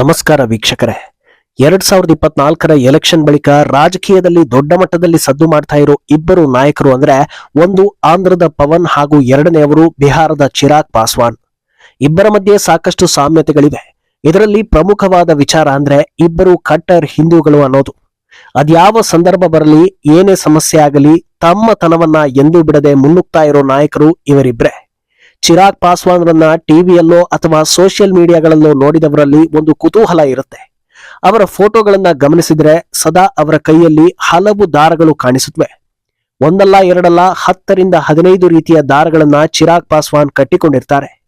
ನಮಸ್ಕಾರ ವೀಕ್ಷಕರೇ. ಎರಡ್ ಸಾವಿರದ ಇಪ್ಪತ್ನಾಲ್ಕರ ಎಲೆಕ್ಷನ್ ಬಳಿಕ ರಾಜಕೀಯದಲ್ಲಿ ದೊಡ್ಡ ಮಟ್ಟದಲ್ಲಿ ಸದ್ದು ಮಾಡ್ತಾ ಇರೋ ಇಬ್ಬರು ನಾಯಕರು ಅಂದ್ರೆ ಒಂದು ಆಂಧ್ರದ ಪವನ್ ಹಾಗೂ ಎರಡನೆಯವರು ಬಿಹಾರದ ಚಿರಾಗ್ ಪಾಸ್ವಾನ್. ಇಬ್ಬರ ಮಧ್ಯೆ ಸಾಕಷ್ಟು ಸಾಮ್ಯತೆಗಳಿವೆ. ಇದರಲ್ಲಿ ಪ್ರಮುಖವಾದ ವಿಚಾರ ಅಂದ್ರೆ ಇಬ್ಬರು ಕಟ್ಟರ್ ಹಿಂದೂಗಳು ಅನ್ನೋದು. ಅದ್ಯಾವ ಸಂದರ್ಭ ಬರಲಿ, ಏನೇ ಸಮಸ್ಯೆ ಆಗಲಿ, ತಮ್ಮ ತನವನ್ನ ಎಂದೂ ಬಿಡದೆ ಮುನ್ನುಗ್ತಾ ಇರೋ ನಾಯಕರು ಇವರಿಬ್ರೆ. ಚಿರಾಗ್ ಪಾಸ್ವಾನ್ರನ್ನ ಟಿವಿಯಲ್ಲೋ ಅಥವಾ ಸೋಷಿಯಲ್ ಮೀಡಿಯಾಗಳಲ್ಲೋ ನೋಡಿದವರಲ್ಲಿ ಒಂದು ಕುತೂಹಲ ಇರುತ್ತೆ. ಅವರ ಫೋಟೋಗಳನ್ನ ಗಮನಿಸಿದ್ರೆ ಸದಾ ಅವರ ಕೈಯಲ್ಲಿ ಹಲವು ದಾರಗಳು ಕಾಣಿಸುತ್ತವೆ. ಒಂದಲ್ಲ, ಎರಡಲ್ಲ, ಹತ್ತರಿಂದ ಹದಿನೈದು ರೀತಿಯ ದಾರಗಳನ್ನ ಚಿರಾಗ್ ಪಾಸ್ವಾನ್ ಕಟ್ಟಿಕೊಂಡಿರ್ತಾರೆ.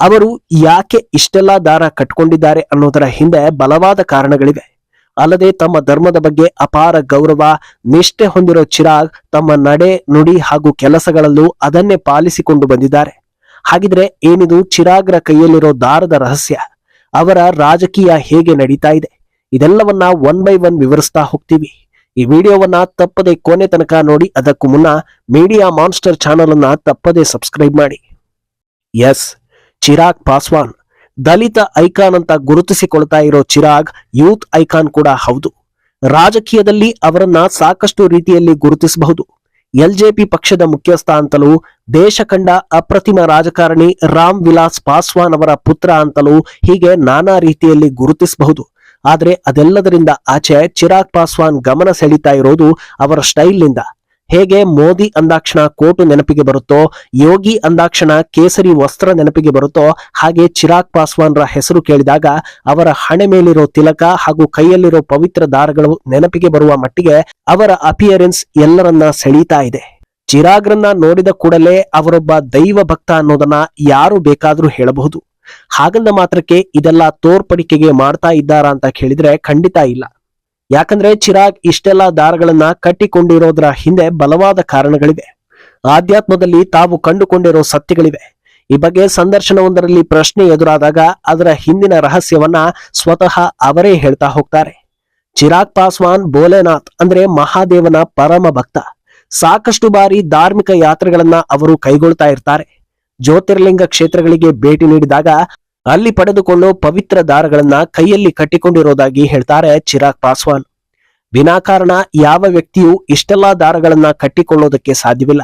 ಅವರು ಯಾಕೆ ಇಷ್ಟೆಲ್ಲ ದಾರ ಕಟ್ಟಿಕೊಂಡಿದ್ದಾರೆ ಅನ್ನೋದರ ಹಿಂದೆ ಬಲವಾದ ಕಾರಣಗಳಿವೆ. ಅಲ್ಲದೆ ತಮ್ಮ ಧರ್ಮದ ಬಗ್ಗೆ ಅಪಾರ ಗೌರವ, ನಿಷ್ಠೆ ಹೊಂದಿರೋ ಚಿರಾಗ್ ತಮ್ಮ ನಡೆ, ನುಡಿ ಹಾಗೂ ಕೆಲಸಗಳಲ್ಲೂ ಅದನ್ನೇ ಪಾಲಿಸಿಕೊಂಡು ಬಂದಿದ್ದಾರೆ. ಹಾಗಿದ್ರೆ ಏನಿದು? ಚಿರಾಗ್ರ ಕೈಯಲ್ಲಿರೋ ದಾರದ ರಹಸ್ಯ. ಅವರ ರಾಜಕೀಯ ಹೇಗೆ ನಡೀತಾ ಇದೆ? ಇದೆಲ್ಲವನ್ನ ಒನ್ ಬೈ ಒನ್ ವಿವರಿಸ್ತಾ ಹೋಗ್ತೀವಿ. ಈ ವಿಡಿಯೋವನ್ನ ತಪ್ಪದೆ ಕೊನೆ ತನಕ ನೋಡಿ, ಅದಕ್ಕೂ ಮುನ್ನ ಮೀಡಿಯಾ ಮಾನ್ಸ್ಟರ್ ಚಾನಲ್ ಅನ್ನ ತಪ್ಪದೆ ಸಬ್ಸ್ಕ್ರೈಬ್ ಮಾಡಿ. ಎಸ್ ಚಿರಾಗ್ ಪಾಸ್ವಾನ್. ದಲಿತ ಐಕಾನ್ ಅಂತ ಗುರುತಿಸಿಕೊಳ್ತಾ ಇರೋ ಚಿರಾಗ್ ಯೂತ್ ಐಕಾನ್ ಕೂಡ ಹೌದು. ರಾಜಕೀಯದಲ್ಲಿ ಅವರನ್ನ ಸಾಕಷ್ಟು ರೀತಿಯಲ್ಲಿ ಗುರುತಿಸಬಹುದು. ಎಲ್ಜೆಪಿ ಪಕ್ಷದ ಮುಖ್ಯಸ್ಥ ಅಂತಲೂ ದೇಶ ಕಂಡ ಅಪ್ರತಿಮ ರಾಜಕಾರಣಿ ರಾಮ್ ವಿಲಾಸ್ ಪಾಸ್ವಾನ್ ಅವರ ಪುತ್ರ ಅಂತಲೂ ಹೀಗೆ ನಾನಾ ರೀತಿಯಲ್ಲಿ ಗುರುತಿಸಬಹುದು. ಆದರೆ ಅದೆಲ್ಲದರಿಂದ ಆಚೆ ಚಿರಾಗ್ ಪಾಸ್ವಾನ್ ಗಮನ ಸೆಳೀತಾ ಇರೋದು ಅವರ ಸ್ಟೈಲ್ನಿಂದ. ಹೇಗೆ ಮೋದಿ ಅಂದಾಕ್ಷಣ ಕೋಟು ನೆನಪಿಗೆ ಬರುತ್ತೋ, ಯೋಗಿ ಅಂದಾಕ್ಷಣ ಕೇಸರಿ ವಸ್ತ್ರ ನೆನಪಿಗೆ ಬರುತ್ತೋ, ಹಾಗೆ ಚಿರಾಗ್ ಪಾಸ್ವಾನ್ರ ಹೆಸರು ಕೇಳಿದಾಗ ಅವರ ಹಣೆ ಮೇಲಿರೋ ತಿಲಕ ಹಾಗೂ ಕೈಯಲ್ಲಿರೋ ಪವಿತ್ರ ದಾರಗಳು ನೆನಪಿಗೆ ಬರುವ ಮಟ್ಟಿಗೆ ಅವರ ಅಪಿಯರೆನ್ಸ್ ಎಲ್ಲರನ್ನ ಸೆಳೀತಾ ಇದೆ. ಚಿರಾಗ್ರನ್ನ ನೋಡಿದ ಕೂಡಲೇ ಅವರೊಬ್ಬ ದೈವ ಭಕ್ತ ಅನ್ನೋದನ್ನ ಯಾರು ಬೇಕಾದ್ರೂ ಹೇಳಬಹುದು. ಹಾಗಂದ ಮಾತ್ರಕ್ಕೆ ಇದೆಲ್ಲ ತೋರ್ಪಡಿಕೆಗೆ ಮಾಡ್ತಾ ಇದ್ದಾರಾ ಅಂತ ಕೇಳಿದ್ರೆ ಖಂಡಿತ ಇಲ್ಲ. ಯಾಕಂದ್ರೆ ಚಿರಾಗ್ ಇಷ್ಟೆಲ್ಲ ದಾರಗಳನ್ನ ಕಟ್ಟಿಕೊಂಡಿರೋದ್ರ ಹಿಂದೆ ಬಲವಾದ ಕಾರಣಗಳಿವೆ. ಆಧ್ಯಾತ್ಮದಲ್ಲಿ ತಾವು ಕಂಡುಕೊಂಡಿರೋ ಸತ್ಯಗಳಿವೆ. ಈ ಬಗ್ಗೆ ಸಂದರ್ಶನವೊಂದರಲ್ಲಿ ಪ್ರಶ್ನೆ ಎದುರಾದಾಗ ಅದರ ಹಿಂದಿನ ರಹಸ್ಯವನ್ನ ಸ್ವತಃ ಅವರೇ ಹೇಳ್ತಾ ಹೋಗ್ತಾರೆ. ಚಿರಾಗ್ ಪಾಸ್ವಾನ್ ಬೋಲೆನಾಥ್ ಅಂದ್ರೆ ಮಹಾದೇವನ ಪರಮ ಭಕ್ತ. ಸಾಕಷ್ಟು ಬಾರಿ ಧಾರ್ಮಿಕ ಯಾತ್ರೆಗಳನ್ನ ಅವರು ಕೈಗೊಳ್ತಾ ಇರ್ತಾರೆ. ಜ್ಯೋತಿರ್ಲಿಂಗ ಕ್ಷೇತ್ರಗಳಿಗೆ ಭೇಟಿ ನೀಡಿದಾಗ ಅಲ್ಲಿ ಪಡೆದುಕೊಂಡು ಪವಿತ್ರ ದಾರಗಳನ್ನ ಕೈಯಲ್ಲಿ ಕಟ್ಟಿಕೊಂಡಿರೋದಾಗಿ ಹೇಳ್ತಾರೆ ಚಿರಾಗ್ ಪಾಸ್ವಾನ್. ವಿನಾಕಾರಣ ಯಾವ ವ್ಯಕ್ತಿಯೂ ಇಷ್ಟೆಲ್ಲಾ ದಾರಗಳನ್ನ ಕಟ್ಟಿಕೊಳ್ಳೋದಕ್ಕೆ ಸಾಧ್ಯವಿಲ್ಲ.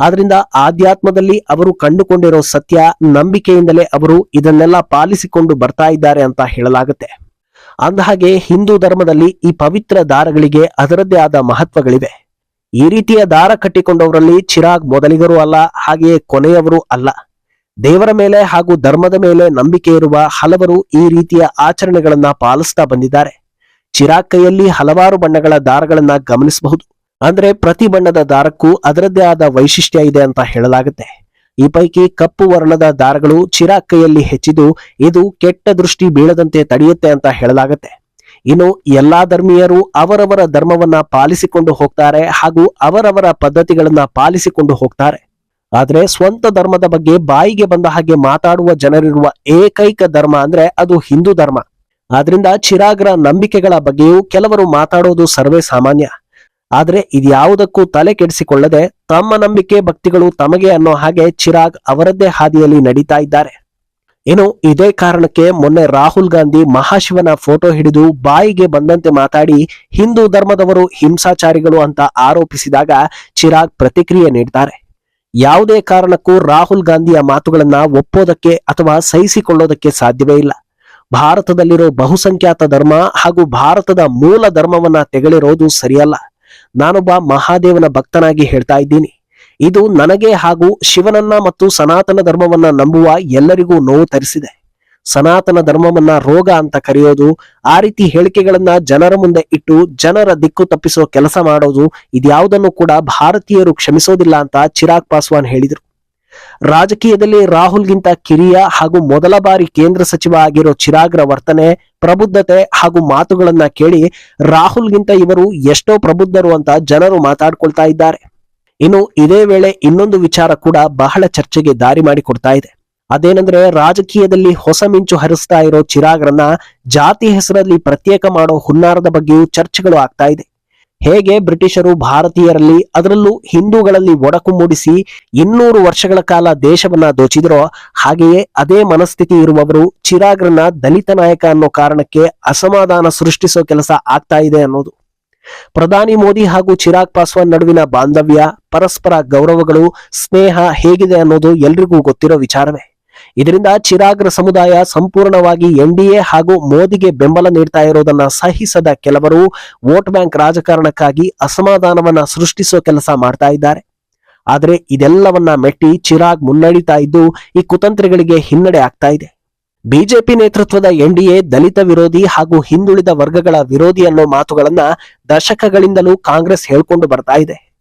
ಆದ್ರಿಂದ ಆಧ್ಯಾತ್ಮದಲ್ಲಿ ಅವರು ಕಂಡುಕೊಂಡಿರೋ ಸತ್ಯ ನಂಬಿಕೆಯಿಂದಲೇ ಅವರು ಇದನ್ನೆಲ್ಲ ಪಾಲಿಸಿಕೊಂಡು ಬರ್ತಾ ಇದ್ದಾರೆ ಅಂತ ಹೇಳಲಾಗುತ್ತೆ. ಅಂದಹಾಗೆ ಹಿಂದೂ ಧರ್ಮದಲ್ಲಿ ಈ ಪವಿತ್ರ ದಾರಗಳಿಗೆ ಅದರದ್ದೇ ಆದ ಮಹತ್ವಗಳಿವೆ. ಈ ರೀತಿಯ ದಾರ ಕಟ್ಟಿಕೊಂಡವರಲ್ಲಿ ಚಿರಾಗ್ ಮೊದಲಿಗರು ಅಲ್ಲ, ಹಾಗೆಯೇ ಕೊನೆಯವರು ಅಲ್ಲ. ದೇವರ ಮೇಲೆ ಹಾಗೂ ಧರ್ಮದ ಮೇಲೆ ನಂಬಿಕೆ ಇರುವ ಹಲವರು ಈ ರೀತಿಯ ಆಚರಣೆಗಳನ್ನ ಪಾಲಿಸ್ತಾ ಬಂದಿದ್ದಾರೆ. ಚಿರಾಗ್ ಕೈಯಲ್ಲಿ ಹಲವಾರು ಬಣ್ಣಗಳ ದಾರಗಳನ್ನ ಗಮನಿಸಬಹುದು. ಅಂದ್ರೆ ಪ್ರತಿ ಬಣ್ಣದ ದಾರಕ್ಕೂ ಅದರದ್ದೇ ಆದ ವೈಶಿಷ್ಟ್ಯ ಇದೆ ಅಂತ ಹೇಳಲಾಗುತ್ತೆ. ಈ ಪೈಕಿ ಕಪ್ಪು ವರ್ಣದ ದಾರಗಳು ಚಿರಾಗ್ ಕೈಯಲ್ಲಿ ಹೆಚ್ಚಿದ್ದು ಇದು ಕೆಟ್ಟ ದೃಷ್ಟಿ ಬೀಳದಂತೆ ತಡೆಯುತ್ತೆ ಅಂತ ಹೇಳಲಾಗುತ್ತೆ. ಇನ್ನು ಎಲ್ಲಾ ಧರ್ಮೀಯರು ಅವರವರ ಧರ್ಮವನ್ನ ಪಾಲಿಸಿಕೊಂಡು ಹೋಗ್ತಾರೆ ಹಾಗೂ ಅವರವರ ಪದ್ಧತಿಗಳನ್ನ ಪಾಲಿಸಿಕೊಂಡು ಹೋಗ್ತಾರೆ. ಆದ್ರೆ ಸ್ವಂತ ಧರ್ಮದ ಬಗ್ಗೆ ಬಾಯಿಗೆ ಬಂದ ಹಾಗೆ ಮಾತಾಡುವ ಜನರಿರುವ ಏಕೈಕ ಧರ್ಮ ಅಂದ್ರೆ ಅದು ಹಿಂದೂ ಧರ್ಮ. ಆದ್ರಿಂದ ಚಿರಾಗ್ರ ನಂಬಿಕೆಗಳ ಬಗ್ಗೆಯೂ ಕೆಲವರು ಮಾತಾಡೋದು ಸರ್ವೇ ಸಾಮಾನ್ಯ. ಆದ್ರೆ ಇದ್ಯಾವುದಕ್ಕೂ ತಲೆ ಕೆಡಿಸಿಕೊಳ್ಳದೆ ತಮ್ಮ ನಂಬಿಕೆ ಭಕ್ತಿಗಳು ತಮಗೆ ಅನ್ನೋ ಹಾಗೆ ಚಿರಾಗ್ ಅವರದ್ದೇ ಹಾದಿಯಲ್ಲಿ ನಡೀತಾ ಇದ್ದಾರೆ. ಇನ್ನು ಇದೇ ಕಾರಣಕ್ಕೆ ಮೊನ್ನೆ ರಾಹುಲ್ ಗಾಂಧಿ ಮಹಾಶಿವನ ಫೋಟೋ ಹಿಡಿದು ಬಾಯಿಗೆ ಬಂದಂತೆ ಮಾತಾಡಿ ಹಿಂದೂ ಧರ್ಮದವರು ಹಿಂಸಾಚಾರಿಗಳು ಅಂತ ಆರೋಪಿಸಿದಾಗ ಚಿರಾಗ್ ಪ್ರತಿಕ್ರಿಯೆ ನೀಡ್ತಾರೆ. ಯಾವುದೇ ಕಾರಣಕ್ಕೂ ರಾಹುಲ್ ಗಾಂಧಿಯ ಮಾತುಗಳನ್ನ ಒಪ್ಪೋದಕ್ಕೆ ಅಥವಾ ಸಹಿಸಿಕೊಳ್ಳೋದಕ್ಕೆ ಸಾಧ್ಯವೇ ಇಲ್ಲ. ಭಾರತದಲ್ಲಿರೋ ಬಹುಸಂಖ್ಯಾತ ಧರ್ಮ ಹಾಗೂ ಭಾರತದ ಮೂಲ ಧರ್ಮವನ್ನ ತೆಗಳಿರೋದು ಸರಿಯಲ್ಲ. ನಾನೊಬ್ಬ ಮಹಾದೇವನ ಭಕ್ತನಾಗಿ ಹೇಳ್ತಾ ಇದ್ದೀನಿ. ಇದು ನನಗೆ ಹಾಗೂ ಶಿವನನ್ನ ಮತ್ತು ಸನಾತನ ಧರ್ಮವನ್ನ ನಂಬುವ ಎಲ್ಲರಿಗೂ ನೋವು ತರಿಸಿದೆ. ಸನಾತನ ಧರ್ಮವನ್ನ ರೋಗ ಅಂತ ಕರೆಯೋದು, ಆ ರೀತಿ ಹೇಳಿಕೆಗಳನ್ನ ಜನರ ಮುಂದೆ ಇಟ್ಟು ಜನರ ದಿಕ್ಕು ತಪ್ಪಿಸೋ ಕೆಲಸ ಮಾಡೋದು ಇದ್ಯಾವುದನ್ನು ಕೂಡ ಭಾರತೀಯರು ಕ್ಷಮಿಸೋದಿಲ್ಲ ಅಂತ ಚಿರಾಗ್ ಪಾಸ್ವಾನ್ ಹೇಳಿದರು. ರಾಜಕೀಯದಲ್ಲಿ ರಾಹುಲ್ಗಿಂತ ಕಿರಿಯ ಹಾಗೂ ಮೊದಲ ಬಾರಿ ಕೇಂದ್ರ ಸಚಿವ ಆಗಿರೋ ಚಿರಾಗ್ರ ವರ್ತನೆ, ಪ್ರಬುದ್ಧತೆ ಹಾಗೂ ಮಾತುಗಳನ್ನ ಕೇಳಿ ರಾಹುಲ್ಗಿಂತ ಇವರು ಎಷ್ಟೋ ಪ್ರಬುದ್ಧರು ಅಂತ ಜನರು ಮಾತಾಡ್ಕೊಳ್ತಾ ಇದ್ದಾರೆ. ಇನ್ನು ಇದೇ ವೇಳೆ ಇನ್ನೊಂದು ವಿಚಾರ ಕೂಡ ಬಹಳ ಚರ್ಚೆಗೆ ದಾರಿ ಮಾಡಿಕೊಡ್ತಾ ಇದೆ. ಅದೇನಂದ್ರೆ ರಾಜಕೀಯದಲ್ಲಿ ಹೊಸ ಮಿಂಚು ಹರಿಸ್ತಾ ಇರೋ ಚಿರಾಗ್ರನ್ನ ಜಾತಿ ಹೆಸರಲ್ಲಿ ಪ್ರತ್ಯೇಕ ಮಾಡೋ ಹುನ್ನಾರದ ಬಗ್ಗೆಯೂ ಚರ್ಚೆಗಳು ಆಗ್ತಾ ಇದೆ. ಹೇಗೆ ಬ್ರಿಟಿಷರು ಭಾರತೀಯರಲ್ಲಿ ಅದರಲ್ಲೂ ಹಿಂದೂಗಳಲ್ಲಿ ಒಡಕು ಮೂಡಿಸಿ ಇನ್ನೂರು ವರ್ಷಗಳ ಕಾಲ ದೇಶವನ್ನ ದೋಚಿದ್ರೋ ಹಾಗೆಯೇ ಅದೇ ಮನಸ್ಥಿತಿ ಇರುವವರು ಚಿರಾಗ್ರನ್ನ ದಲಿತ ನಾಯಕ ಅನ್ನೋ ಕಾರಣಕ್ಕೆ ಅಸಮಾಧಾನ ಸೃಷ್ಟಿಸೋ ಕೆಲಸ ಆಗ್ತಾ ಇದೆ ಅನ್ನೋದು. ಪ್ರಧಾನಿ ಮೋದಿ ಹಾಗೂ ಚಿರಾಗ್ ಪಾಸ್ವಾನ್ ನಡುವಿನ ಬಾಂಧವ್ಯ, ಪರಸ್ಪರ ಗೌರವಗಳು, ಸ್ನೇಹ ಹೇಗಿದೆ ಅನ್ನೋದು ಎಲ್ರಿಗೂ ಗೊತ್ತಿರೋ ವಿಚಾರವೇ. ಇದರಿಂದ ಚಿರಾಗ್ರ ಸಮುದಾಯ ಸಂಪೂರ್ಣವಾಗಿ ಎನ್ಡಿಎ ಹಾಗೂ ಮೋದಿಗೆ ಬೆಂಬಲ ನೀಡ್ತಾ ಇರೋದನ್ನ ಸಹಿಸದ ಕೆಲವರು ವೋಟ್ ಬ್ಯಾಂಕ್ ರಾಜಕಾರಣಕ್ಕಾಗಿ ಅಸಮಾಧಾನವನ್ನ ಸೃಷ್ಟಿಸೋ ಕೆಲಸ ಮಾಡ್ತಾ ಇದ್ದಾರೆ. ಆದರೆ ಇದೆಲ್ಲವನ್ನ ಮೆಟ್ಟಿ ಚಿರಾಗ್ ಮುನ್ನಡೀತಾ ಇದ್ದು ಈ ಕುತಂತ್ರಿಗಳಿಗೆ ಹಿನ್ನಡೆ ಆಗ್ತಾ ಇದೆ. ಬಿಜೆಪಿ ನೇತೃತ್ವದ ಎನ್ಡಿಎ ದಲಿತ ವಿರೋಧಿ ಹಾಗೂ ಹಿಂದುಳಿದ ವರ್ಗಗಳ ವಿರೋಧಿ ಅನ್ನೋ ಮಾತುಗಳನ್ನ ದಶಕಗಳಿಂದಲೂ ಕಾಂಗ್ರೆಸ್ ಹೇಳ್ಕೊಂಡು ಬರ್ತಾ ಇದೆ.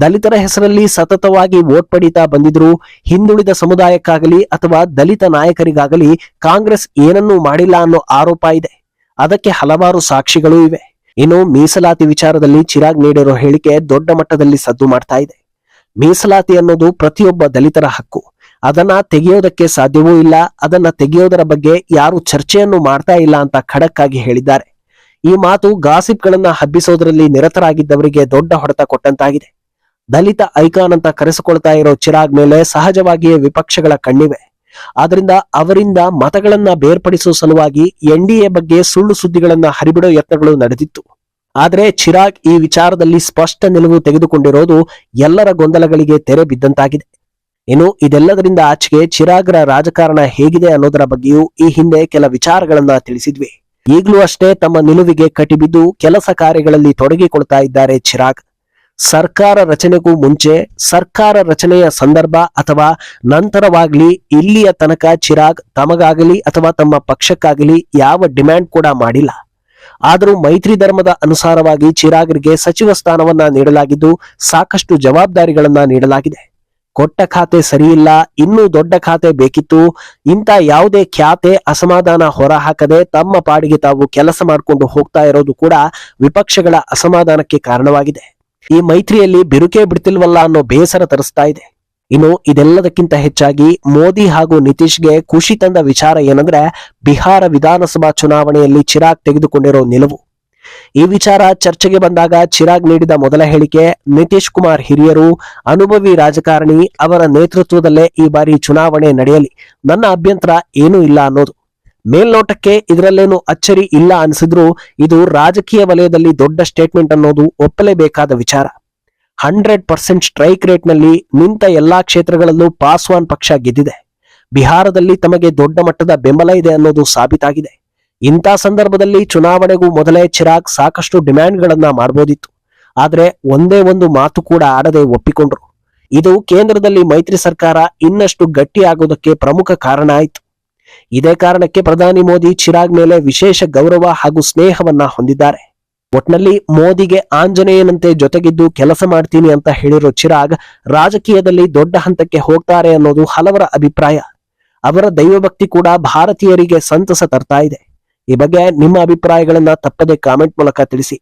ದಲಿತರ ಹೆಸರಲ್ಲಿ ಸತತವಾಗಿ ವೋಟ್ ಪಡೀತಾ ಬಂದಿದ್ರು ಹಿಂದುಳಿದ ಸಮುದಾಯಕ್ಕಾಗಲಿ ಅಥವಾ ದಲಿತ ನಾಯಕರಿಗಾಗಲಿ ಕಾಂಗ್ರೆಸ್ ಏನನ್ನೂ ಮಾಡಿಲ್ಲ ಅನ್ನೋ ಆರೋಪ ಇದೆ. ಅದಕ್ಕೆ ಹಲವಾರು ಸಾಕ್ಷಿಗಳೂ ಇವೆ. ಇನ್ನು ಮೀಸಲಾತಿ ವಿಚಾರದಲ್ಲಿ ಚಿರಾಗ್ ನೀಡಿರೋ ಹೇಳಿಕೆ ದೊಡ್ಡ ಮಟ್ಟದಲ್ಲಿ ಸದ್ದು ಮಾಡ್ತಾ ಇದೆ. ಮೀಸಲಾತಿ ಅನ್ನೋದು ಪ್ರತಿಯೊಬ್ಬ ದಲಿತರ ಹಕ್ಕು. ಅದನ್ನ ತೆಗೆಯೋದಕ್ಕೆ ಸಾಧ್ಯವೂ ಇಲ್ಲ, ಅದನ್ನ ತೆಗೆಯೋದರ ಬಗ್ಗೆ ಯಾರು ಚರ್ಚೆಯನ್ನು ಮಾಡ್ತಾ ಇಲ್ಲ ಅಂತ ಖಡಕ್ ಆಗಿ ಹೇಳಿದ್ದಾರೆ. ಈ ಮಾತು ಗಾಸಿಪ್ಗಳನ್ನ ಹಬ್ಬಿಸೋದ್ರಲ್ಲಿ ನಿರತರಾಗಿದ್ದವರಿಗೆ ದೊಡ್ಡ ಹೊಡೆತ ಕೊಟ್ಟಂತಾಗಿದೆ. ದಲಿತ ಐಕಾನ್ ಅಂತ ಕರೆಸಿಕೊಳ್ತಾ ಇರೋ ಚಿರಾಗ್ ಮೇಲೆ ಸಹಜವಾಗಿಯೇ ವಿಪಕ್ಷಗಳ ಕಣ್ಣಿವೆ. ಆದ್ರಿಂದ ಅವರಿಂದ ಮತಗಳನ್ನ ಬೇರ್ಪಡಿಸುವ ಸಲುವಾಗಿ ಎನ್ಡಿಎ ಬಗ್ಗೆ ಸುಳ್ಳು ಸುದ್ದಿಗಳನ್ನ ಹರಿಬಿಡೋ ಯತ್ನಗಳು ನಡೆದಿತ್ತು. ಆದ್ರೆ ಚಿರಾಗ್ ಈ ವಿಚಾರದಲ್ಲಿ ಸ್ಪಷ್ಟ ನಿಲುವು ತೆಗೆದುಕೊಂಡಿರೋದು ಎಲ್ಲರ ಗೊಂದಲಗಳಿಗೆ ತೆರೆ ಬಿದ್ದಂತಾಗಿದೆ. ಇನ್ನು ಇದೆಲ್ಲದರಿಂದ ಆಚೆಗೆ ಚಿರಾಗ್ರ ರಾಜಕಾರಣ ಹೇಗಿದೆ ಅನ್ನೋದರ ಬಗ್ಗೆಯೂ ಈ ಹಿಂದೆ ಕೆಲ ವಿಚಾರಗಳನ್ನ ತಿಳಿಸಿದ್ವಿ. ಈಗಲೂ ಅಷ್ಟೇ ತಮ್ಮ ನಿಲುವಿಗೆ ಕಟಿಬಿದ್ದು ಕೆಲಸ ಕಾರ್ಯಗಳಲ್ಲಿ ತೊಡಗಿಕೊಳ್ತಾ ಇದ್ದಾರೆ ಚಿರಾಗ್. ಸರ್ಕಾರ ರಚನೆಗೂ ಮುಂಚೆ, ಸರ್ಕಾರ ರಚನೆಯ ಸಂದರ್ಭ ಅಥವಾ ನಂತರವಾಗ್ಲಿ ಇಲ್ಲಿಯ ತನಕ ಚಿರಾಗ್ ತಮಗಾಗಲಿ ಅಥವಾ ತಮ್ಮ ಪಕ್ಷಕ್ಕಾಗಲಿ ಯಾವ ಡಿಮ್ಯಾಂಡ್ ಕೂಡ ಮಾಡಿಲ್ಲ. ಆದರೂ ಮೈತ್ರಿ ಧರ್ಮದ ಅನುಸಾರವಾಗಿ ಚಿರಾಗ್ರಿಗೆ ಸಚಿವ ಸ್ಥಾನವನ್ನ ನೀಡಲಾಗಿದ್ದು ಸಾಕಷ್ಟು ಜವಾಬ್ದಾರಿಗಳನ್ನ ನೀಡಲಾಗಿದೆ. ಕೊಟ್ಟ ಖಾತೆ ಸರಿಯಿಲ್ಲ, ಇನ್ನೂ ದೊಡ್ಡ ಖಾತೆ ಬೇಕಿತ್ತು, ಇಂಥ ಯಾವುದೇ ಖ್ಯಾತೆ ಅಸಮಾಧಾನ ಹೊರಹಾಕದೆ ತಮ್ಮ ಪಾಡಿಗೆ ತಾವು ಕೆಲಸ ಮಾಡಿಕೊಂಡು ಹೋಗ್ತಾ ಇರೋದು ಕೂಡ ವಿಪಕ್ಷಗಳ ಅಸಮಾಧಾನಕ್ಕೆ ಕಾರಣವಾಗಿದೆ. ಈ ಮೈತ್ರಿಯಲ್ಲಿ ಬಿರುಕೆ ಬಿಡ್ತಿಲ್ವಲ್ಲ ಅನ್ನೋ ಬೇಸರ ತರಿಸ್ತಾ ಇದೆ. ಇನ್ನು ಇದೆಲ್ಲದಕ್ಕಿಂತ ಹೆಚ್ಚಾಗಿ ಮೋದಿ ಹಾಗೂ ನಿತೀಶ್ಗೆ ಖುಷಿ ತಂದ ವಿಚಾರ ಏನಂದ್ರೆ, ಬಿಹಾರ ವಿಧಾನಸಭಾ ಚುನಾವಣೆಯಲ್ಲಿ ಚಿರಾಗ್ ತೆಗೆದುಕೊಂಡಿರೋ ನಿಲುವು. ಈ ವಿಚಾರ ಚರ್ಚೆಗೆ ಬಂದಾಗ ಚಿರಾಗ್ ನೀಡಿದ ಮೊದಲ ಹೇಳಿಕೆ, ನಿತೀಶ್ ಕುಮಾರ್ ಹಿರಿಯರು, ಅನುಭವಿ ರಾಜಕಾರಣಿ ಅವರ ನೇತೃತ್ವದಲ್ಲೇ ಈ ಬಾರಿ ಚುನಾವಣೆ ನಡೆಯಲಿ. ನನ್ನ ಅಭ್ಯಂತರ ಏನೂ ಇಲ್ಲ ಅನ್ನೋದು. ಮೇಲ್ನೋಟಕ್ಕೆ ಇದರಲ್ಲೇನು ಅಚ್ಚರಿ ಇಲ್ಲ ಅನಿಸಿದ್ರು ಇದು ರಾಜಕೀಯ ವಲಯದಲ್ಲಿ ದೊಡ್ಡ ಸ್ಟೇಟ್ಮೆಂಟ್ ಅನ್ನೋದು ಒಪ್ಪಲೇಬೇಕಾದ ವಿಚಾರ. ಹಂಡ್ರೆಡ್ ಪರ್ಸೆಂಟ್ ಸ್ಟ್ರೈಕ್ ರೇಟ್ನಲ್ಲಿ ನಿಂತ ಎಲ್ಲಾ ಕ್ಷೇತ್ರಗಳಲ್ಲೂ ಪಾಸ್ವಾನ್ ಪಕ್ಷ ಗೆದ್ದಿದೆ. ಬಿಹಾರದಲ್ಲಿ ತಮಗೆ ದೊಡ್ಡ ಮಟ್ಟದ ಬೆಂಬಲ ಇದೆ ಅನ್ನೋದು ಸಾಬೀತಾಗಿದೆ. ಇಂಥ ಸಂದರ್ಭದಲ್ಲಿ ಚುನಾವಣೆಗೂ ಮೊದಲೇ ಚಿರಾಗ್ ಸಾಕಷ್ಟು ಡಿಮ್ಯಾಂಡ್ಗಳನ್ನ ಮಾಡಬಹುದಿತ್ತು ಆದರೆ ಒಂದೇ ಒಂದು ಮಾತು ಕೂಡ ಆಡದೆ ಒಪ್ಪಿಕೊಂಡ್ರು. ಇದು ಕೇಂದ್ರದಲ್ಲಿ ಮೈತ್ರಿ ಸರ್ಕಾರ ಇನ್ನಷ್ಟು ಗಟ್ಟಿಯಾಗೋದಕ್ಕೆ ಪ್ರಮುಖ ಕಾರಣ ಆಯಿತು. ಇದೇ ಕಾರಣಕ್ಕೆ ಪ್ರಧಾನಿ ಮೋದಿ ಚಿರಾಗ್ ಮೇಲೆ ವಿಶೇಷ ಗೌರವ ಹಾಗೂ ಸ್ನೇಹವನ್ನ ಹೊಂದಿದ್ದಾರೆ. ಒಟ್ನಲ್ಲಿ ಮೋದಿಗೆ ಆಂಜನೇಯನಂತೆ ಜೊತೆಗಿದ್ದು ಕೆಲಸ ಮಾಡ್ತೀನಿ ಅಂತ ಹೇಳಿರೋ ಚಿರಾಗ್ ರಾಜಕೀಯದಲ್ಲಿ ದೊಡ್ಡ ಹಂತಕ್ಕೆ ಹೋಗ್ತಾರೆ ಅನ್ನೋದು ಹಲವರ ಅಭಿಪ್ರಾಯ. ಅವರ ದೈವಭಕ್ತಿ ಕೂಡ ಭಾರತೀಯರಿಗೆ ಸಂತಸ ತರ್ತಾ ಇದೆ. ಈ ಬಗ್ಗೆ ನಿಮ್ಮ ಅಭಿಪ್ರಾಯಗಳನ್ನ ತಪ್ಪದೆ ಕಾಮೆಂಟ್ ಮೂಲಕ ತಿಳಿಸಿ.